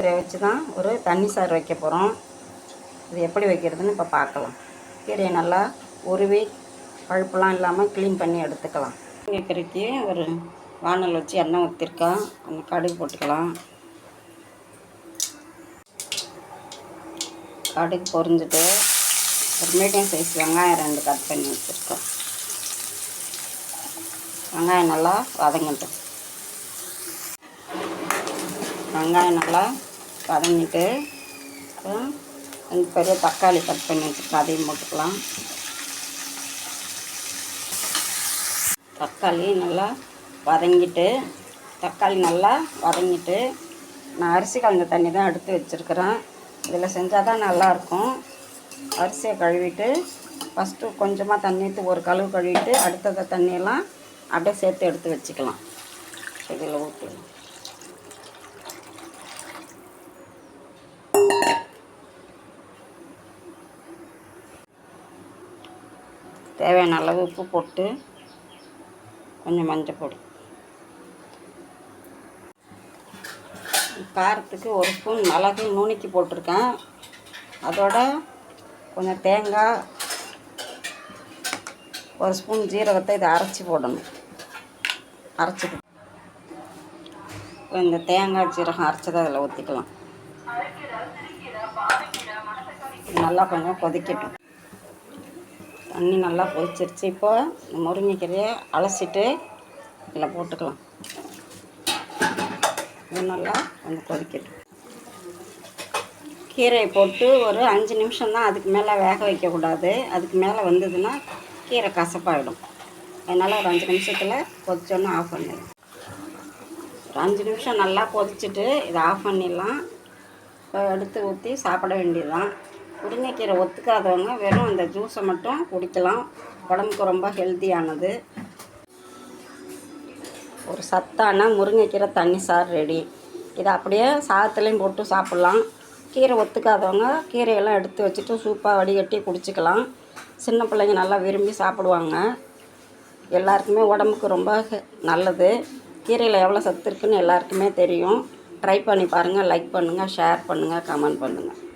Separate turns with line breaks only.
கீரை வச்சு தான் ஒரு தண்ணி சாறு வைக்க போகிறோம் இது எப்படி வைக்கிறதுன்னு இப்போ பார்க்கலாம். கீரையை நல்லா உருவி பழுப்புலாம் இல்லாமல் க்ளீன் பண்ணி எடுத்துக்கலாம். கீரைக்கு ஒரு வானல் வச்சு எண்ணெய் ஊற்றிருக்கா அந்த கடுகு போட்டுக்கலாம். கடுகு பொறிஞ்சிட்டு ஒரு மீடியம் சைஸ் வெங்காயம் ரெண்டு கட் பண்ணி வச்சுருக்கோம். வெங்காயம் நல்லா வதங்கட்டும். வெங்காயம் நல்லா வதங்கிட்டு அப்புறம் ரெண்டு பெரிய தக்காளி கட் பண்ணி வச்சுருக்கோம் அதையும் போட்டுக்கலாம். தக்காளி நல்லா வதங்கிட்டு தக்காளி நல்லா வதங்கிட்டு நான் அரிசி கலந்த தண்ணி தான் எடுத்து வச்சுருக்கிறேன். இதில் செஞ்சால் தான் நல்லாயிருக்கும். அரிசியை கழுவிட்டு ஃபஸ்ட்டு கொஞ்சமாக தண்ணி ஊற்றி ஒரு கழுவு கழுவிட்டு அடுத்தத தண்ணியெல்லாம் அப்படியே சேர்த்து எடுத்து வச்சுக்கலாம். இதில் ஊற்றிடலாம் தேவையான அளவு உப்பு போட்டு கொஞ்சம் மஞ்சள் பொடி. காரத்துக்கு ஒரு ஸ்பூன் மிளகு நுணுக்கி போட்டிருக்கேன். அதோட கொஞ்சம் தேங்காய் ஒரு ஸ்பூன் ஜீரகத்தை இதை அரைச்சி போடணும். அரைச்சிட்டு இந்த தேங்காய் ஜீரகம் அரைச்சதை அதில் ஊற்றிக்கலாம் நல்லா கொஞ்சம் கொதிக்கட்டும். தண்ணி நல்லா கொதிச்சிருச்சு. இப்போ இந்த முருங்கைக்கீரையை அலசிட்டு இதில் போட்டுக்கலாம். இது நல்லா கொஞ்சம் கொதிக்கட்டும். கீரையை போட்டு ஒரு அஞ்சு நிமிஷம் தான் அதுக்கு மேலே வேக வைக்கக்கூடாது. அதுக்கு மேலே வந்ததுன்னா கீரை கசப்பாகிடும் அதனால் ஒரு அஞ்சு நிமிஷத்தில் கொதிச்சோன்னு ஆஃப் பண்ணிடலாம். ஒரு அஞ்சு நிமிஷம் நல்லா கொதிச்சுட்டு இதை ஆஃப் பண்ணிடலாம். இப்போ எடுத்து ஊற்றி சாப்பிட வேண்டியதுதான். முருங்கைக்கீரை ஒத்துக்காதவங்க வெறும் அந்த ஜூஸை மட்டும் குடிக்கலாம். உடம்புக்கு ரொம்ப ஹெல்த்தியானது. ஒரு சத்தான முருங்கைக்கீரை தண்ணி சாறு ரெடி. இதை அப்படியே சாதத்துலேயும் போட்டு சாப்பிட்லாம். கீரை ஒத்துக்காதவங்க கீரையெல்லாம் எடுத்து வச்சுட்டு சூப்பாக வடிகட்டி குடிச்சிக்கலாம். சின்ன பிள்ளைங்க நல்லா விரும்பி சாப்பிடுவாங்க. எல்லாருக்குமே உடம்புக்கு ரொம்ப ஹெ- நல்லது. கீரையில் எவ்வளோ சத்து இருக்குன்னு எல்லாருக்குமே தெரியும். ட்ரை பண்ணி பாருங்கள் லைக் பண்ணுங்கள் ஷேர் பண்ணுங்கள் கமெண்ட் பண்ணுங்கள்